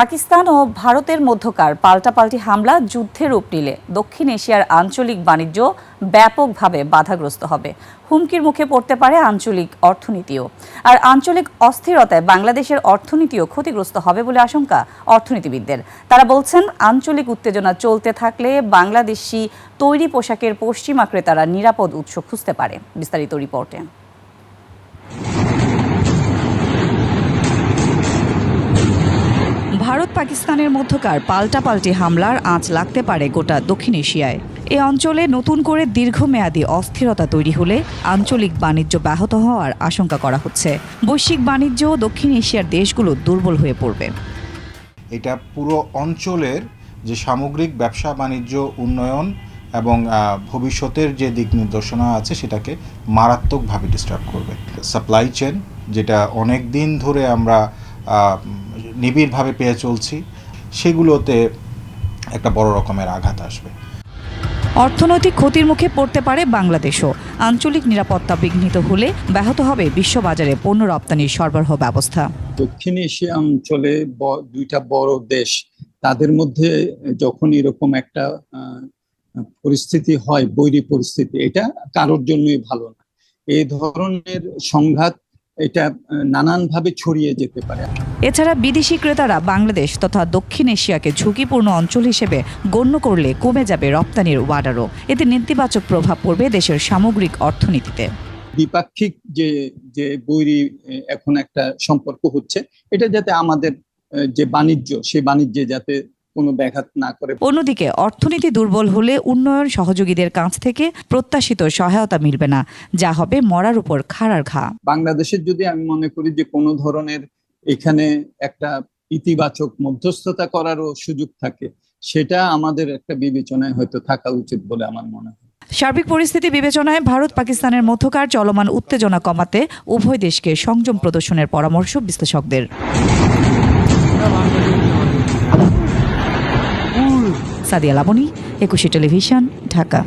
পাকিস্তান ও ভারতের মধ্যকার পাল্টাপাল্টি হামলা যুদ্ধের রূপ নিলে দক্ষিণ এশিয়ার আঞ্চলিক বাণিজ্য ব্যাপকভাবে বাধাগ্রস্ত হবে। হুমকির মুখে পড়তে পারে আঞ্চলিক অর্থনীতিও। আর আঞ্চলিক অস্থিরতায় বাংলাদেশের অর্থনীতিও ক্ষতিগ্রস্ত হবে বলে আশঙ্কা অর্থনীতিবিদদের। তারা বলছেন, আঞ্চলিক উত্তেজনা চলতে থাকলে বাংলাদেশি তৈরি পোশাকের পশ্চিমা ক্রেতারা নিরাপদ উৎস খুঁজতে পারে। বিস্তারিত রিপোর্টে। পাকিস্তানের মধ্যকার পাল্টাপাল্টি হামলার আঁচ লাগতে পারে গোটা দক্ষিণ এশিয়ায়। এ অঞ্চলে নতুন করে দীর্ঘমেয়াদী অস্থিরতা তৈরি হলে আঞ্চলিক বাণিজ্য ব্যাহত হওয়ার আশঙ্কা করা হচ্ছে। বৈশ্বিক বাণিজ্য দক্ষিণ এশিয়ার দেশগুলো দুর্বল হয়ে পড়বে। এটা পুরো অঞ্চলের যে সামগ্রিক ব্যবসা, বাণিজ্য, উন্নয়ন এবং ভবিষ্যতের যে দিক নির্দেশনা আছে সেটাকে মারাত্মকভাবে ডিস্টার্ব করবে। সাপ্লাই চেন যেটা অনেক দিন ধরে আমরা নিবিড়ভাবে পেয়ে চলছি সেগুলোতে একটা বড় রকমের আঘাত আসবে। অর্থনৈতিক ক্ষতির মুখে পড়তে পারে বাংলাদেশও। আঞ্চলিক নিরাপত্তা বিঘ্নিত হলে ব্যাহত হবে বিশ্ববাজারে পণ্য রপ্তানির সরবরাহ ব্যবস্থা। দক্ষিণ এশিয়া অঞ্চলে দুইটা বড় দেশ তাদের মধ্যে যখন এরকম একটা পরিস্থিতি হয় বৈরী পরিস্থিতি এটা কারোর জন্যই ভালো না। এই ধরনের সংঘাত এটা নানানভাবে ছড়িয়ে যেতে পারে। এছাড়া বিদেশি ক্রেতারা বাংলাদেশ তথা দক্ষিণ এশিয়াকে ঝুঁকিপূর্ণ অঞ্চল হিসেবে গণ্য করলে কমে যাবে রপ্তানির ওয়ার্ডারও এতে নেতিবাচক প্রভাব পড়বে দেশের সামগ্রিক অর্থনীতিতে। দ্বিপাক্ষিক যে যে বৈরী এখন একটা সম্পর্ক হচ্ছে এটা যাতে আমাদের যে বাণিজ্য সেই বাণিজ্যে যাতে কোনো ব্যাঘাত না করে। অন্যদিকে অর্থনীতি দুর্বল হলে উন্নয়ন সহযোগীদের কাছ থেকে প্রত্যাশিত সহায়তা মিলবে না। যা হবে মরার উপর খাড়ার ঘা। বাংলাদেশের যদি আমি মনে করি যে কোনো ধরনের এখানে একটা ইতিবাচক মধ্যস্থতা করারও সুযোগ থাকে। সেটা আমাদের একটা বিবেচনায় হয়তো থাকা উচিত বলে আমার মনে হয়। সার্বিক পরিস্থিতি বিবেচনায় ভারত পাকিস্তানের মধ্যকার চলমান উত্তেজনা কমাতে উভয় দেশকে সংযম প্রদর্শনের পরামর্শ বিশ্লেষকদের। সাদিয়া লাবণী একুশে টেলিভিশন, ঢাকা।